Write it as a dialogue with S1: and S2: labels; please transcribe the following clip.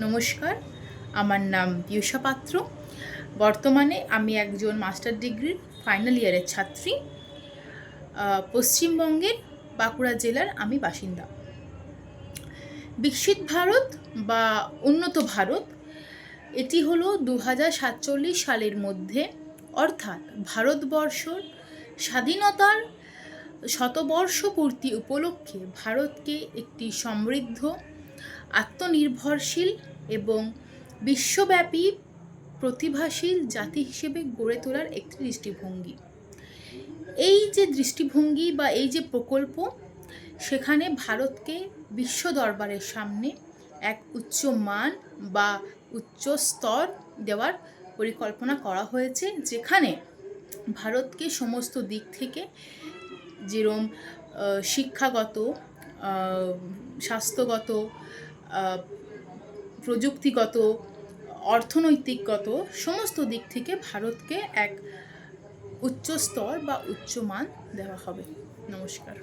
S1: নমস্কার, আমার নাম পিয়ুষা পাত্র। বর্তমানে আমি একজন মাস্টার ডিগ্রির ফাইনাল ইয়ারের ছাত্রী। পশ্চিমবঙ্গের বাঁকুড়া জেলার আমি বাসিন্দা। বিকশিত ভারত বা উন্নত ভারত, এটি হলো দু হাজার সাতচল্লিশ সালের মধ্যে, অর্থাৎ ভারতবর্ষর স্বাধীনতার শতবর্ষ পূর্তি উপলক্ষে ভারতকে একটি সমৃদ্ধ আত্মনির্ভরশীল এবং বিশ্বব্যাপী প্রতিভাশীল জাতি হিসেবে গড়ে তোলার একটি দৃষ্টিভঙ্গি। এই যে দৃষ্টিভঙ্গি বা এই যে প্রকল্প, সেখানে ভারতকে বিশ্ব দরবারের সামনে এক উচ্চ মান বা উচ্চ স্তর দেওয়ার পরিকল্পনা করা হয়েছে, যেখানে ভারতকে সমস্ত দিক থেকে যেরম শিক্ষাগত স্বাস্থ্যগত প্রযুক্তিগত অর্থনৈতিকগত সমস্ত দিক থেকে ভারতকে এক উচ্চ স্তর বা উচ্চমান দেওয়া হবে। নমস্কার।